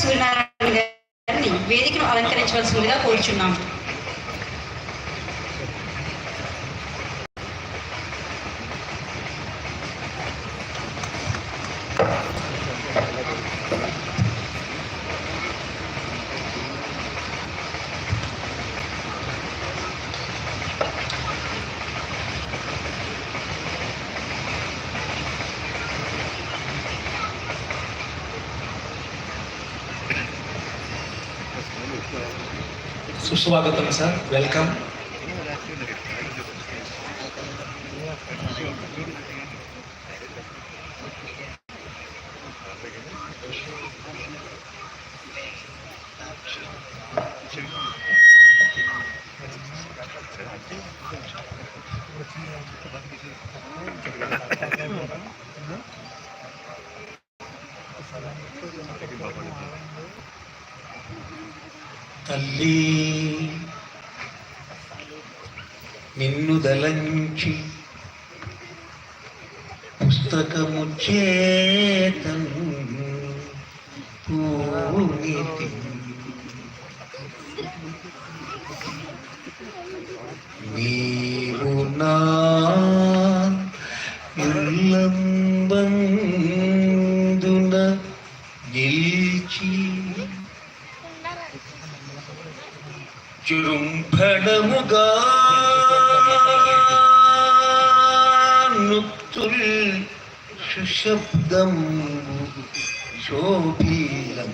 సూర్యనారాయణ గారిని వేదికను అలంకరించవలసిందిగా కోరుచున్నాం. సుస్వాగతం సార్ వెల్కమ్ తల్లి నిన్ను దలంచి పుస్తకము చేతను పూనితి చురుంభడముగా నుక్తుల్ సుశబ్దం శోభీలం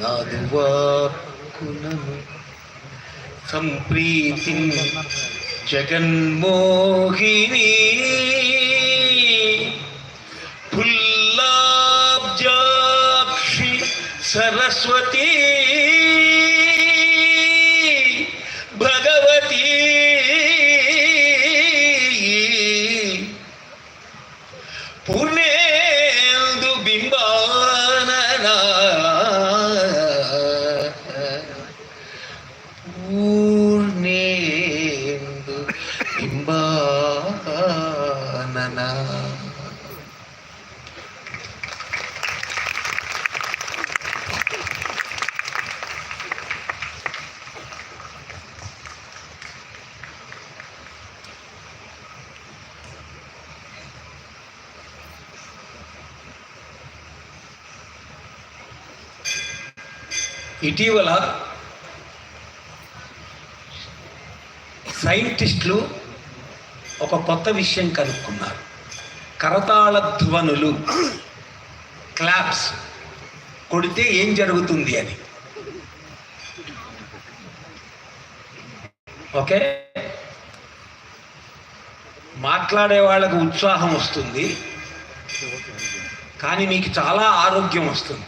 నాదు వాక్కునను సంప్రీతి జగన్మోహిని सरस्वती भगवती ಪುನೇಂದು ಬಿಂಬಾನನ ಪೂರ್ಣೇಂದು ಬಿಂಬಾ ఇటీవల సైంటిస్టులు ఒక కొత్త విషయం కనుక్కున్నారు. కరతాళ ధ్వనులు క్లాప్స్ కొడితే ఏం జరుగుతుంది అని. ఓకే? మాట్లాడే వాళ్ళకు ఉత్సాహం వస్తుంది. కానీ మీకు చాలా ఆరోగ్యం వస్తుంది.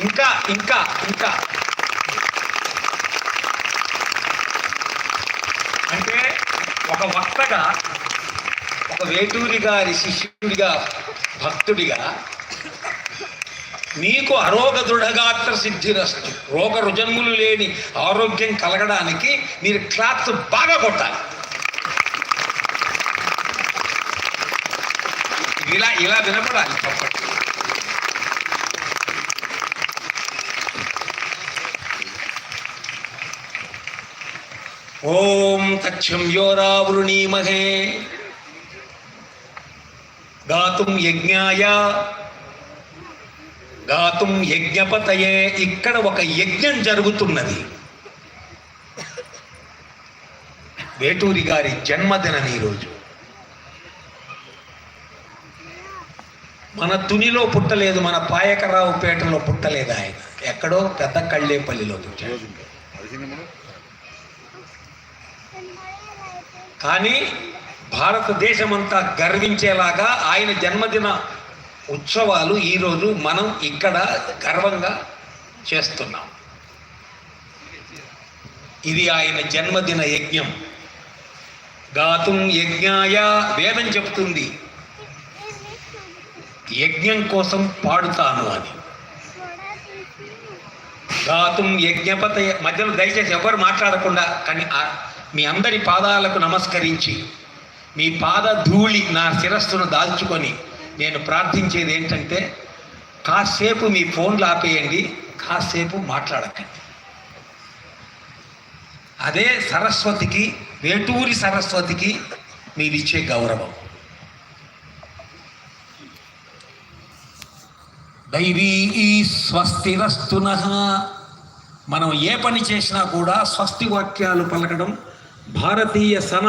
ఇంకా ఇంకా ఇంకా. అంటే ఒక వక్తగా ఒక వేటూరి గారి శిష్యుడిగా భక్తుడిగా నీకు అరోగ దృఢగాత్ర సిద్ధిరస్తు రోగ రుజన్ములు లేని ఆరోగ్యం కలగడానికి మీరు క్లాత్ బాగా కొట్టాలి. ఇలా ఇలా వినపడాలి చప్పట్లు ఓం తక్షం యోరావృణీమహే. గాతుం యజ్ఞాయ. గాతుం యజ్ఞపతయే. ఇక్కడ ఒక యజ్ఞం జరుగుతున్నది. వేటూరి గారి జన్మదినం ఈరోజు. మన తునిలో పుట్టలేదు మన పాయకరావు పేటలో పుట్టలేదు ఆయన. ఎక్కడో పెద్ద కళ్ళేపల్లిలో పుట్టాడు. కానీ భారతదేశమంతా గర్వించేలాగా ఆయన జన్మదిన ఉత్సవాలు ఈరోజు మనం ఇక్కడ గర్వంగా చేస్తున్నాం. ఇది ఆయన జన్మదిన యజ్ఞం. గాతుం యజ్ఞాయ వేదం చెప్తుంది యజ్ఞం కోసం పాడుతాను అని. గాతుం యజ్ఞపత మధ్యలో దయచేసి ఎవరు మాట్లాడకుండా కానీ మీ అందరి పాదాలకు నమస్కరించి మీ పాద ధూళి నా శిరస్సును దాల్చుకొని నేను ప్రార్థించేది ఏంటంటే కాసేపు మీ ఫోన్లు ఆపేయండి కాసేపు మాట్లాడకండి. అదే సరస్వతికి వేటూరి సరస్వతికి మీరిచ్చే గౌరవం. దైవీ స్వస్తిరస్తున. మనం ఏ పని చేసినా కూడా స్వస్తి వాక్యాలు పలకడం భారతీయ సనా